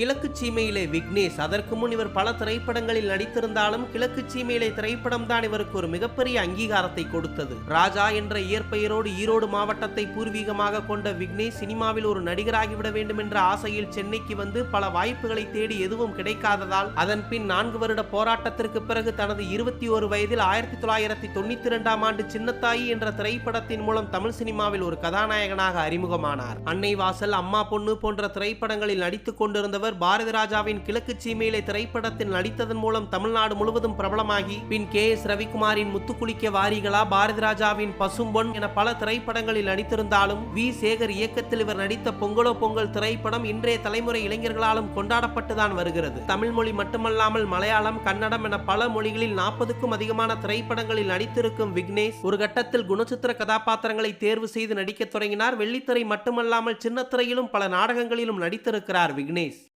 கிழக்கு சீமையிலே விக்னேஷ் அதற்கு முன் இவர் பல திரைப்படங்களில் நடித்திருந்தாலும் கிழக்கு சீமையிலே திரைப்படம் தான் இவருக்கு ஒரு மிகப்பெரிய அங்கீகாரத்தை கொடுத்தது. ராஜா என்ற இயற்பெயரோடு ஈரோடு மாவட்டத்தை பூர்வீகமாக கொண்ட விக்னேஷ் சினிமாவில் ஒரு நடிகராகிவிட வேண்டும் என்ற ஆசையில் சென்னைக்கு வந்து பல வாய்ப்புகளை தேடி எதுவும் கிடைக்காததால் அதன் பின் நான்கு வருட போராட்டத்திற்கு பிறகு தனது இருபத்தி ஒரு வயதில் ஆயிரத்தி தொள்ளாயிரத்தி தொண்ணூத்தி இரண்டாம் ஆண்டு சின்னத்தாயி என்ற திரைப்படத்தின் மூலம் தமிழ் சினிமாவில் ஒரு கதாநாயகனாக அறிமுகமானார். அன்னை வாசல் அம்மா பொண்ணு போன்ற திரைப்படங்களில் நடித்துக் கொண்டிருந்தவர் பாரதி ராஜாவின் கிழக்கு சீமையிலே திரைப்படத்தில் நடித்ததன் மூலம் தமிழ்நாடு முழுவதும் பிரபலமாகி பின் கே எஸ் ரவிக்குமாரின் முத்துக்குளிக்க வாரிகளா பாரதி ராஜாவின் பசும்பொன் என பல திரைப்படங்களில் நடித்திருந்தாலும் வி. சேகர் இயக்கத்தில் இவர் நடித்த பொங்கலோ பொங்கல் திரைப்படம் இன்றைய தலைமுறை இளைஞர்களாலும் கொண்டாடப்பட்டுதான் வருகிறது. தமிழ் மொழி மட்டுமல்லாமல் மலையாளம் கன்னடம் என பல மொழிகளில் நாற்பதுக்கும் அதிகமான திரைப்படங்களில் நடித்திருக்கும் விக்னேஷ் ஒரு கட்டத்தில் குணச்சித்திர கதாபாத்திரங்களை தேர்வு செய்து நடிக்கத் தொடங்கினார். வெள்ளித்திரை மட்டுமல்லாமல் சின்னத்திரையிலும் பல நாடகங்களிலும் நடித்திருக்கிறார் விக்னேஷ்.